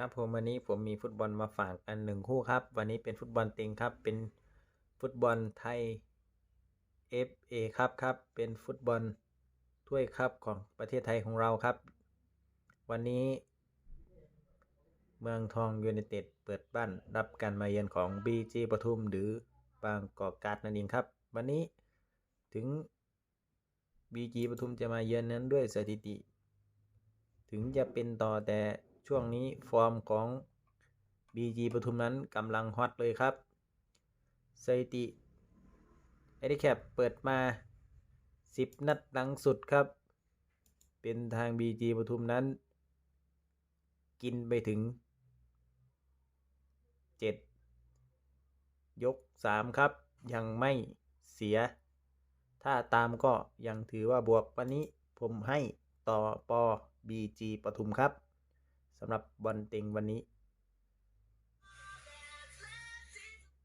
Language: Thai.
ครับผมวันนี้ผมมีฟุตบอลมาฝากกันหนึ่งคู่ครับ วันนี้เป็นฟุตบอลเต็งครับ เป็นฟุตบอลไทย FA ครับครับ เป็นฟุตบอลถ้วยครับของประเทศไทยของเราครับ วันนี้ เมืองทองยูไนเต็ดเปิดบ้านรับการมาเยือนของ BG ปทุมหรือบางกอกการ์ดนั่นเองครับ วันนี้ถึง BG ปทุมจะมาเยือนนั้นด้วยสถิติ ถึงจะเป็นต่อแต่ ช่วงนี้ฟอร์มของ BG ปทุมนั้นกำลังฮอตเลยครับสถิติไอเดแคปเปิดมา 10 นัดหลังสุดครับ เป็นทาง BG ปทุมนั้น กินไปถึง 7 ยก 3 ครับ ยังไม่เสีย ถ้าตามก็ยังถือว่าบวกวันนี้ผมให้ต่อปอ BG ปทุมครับ สำหรับบอลเต็งวันนี้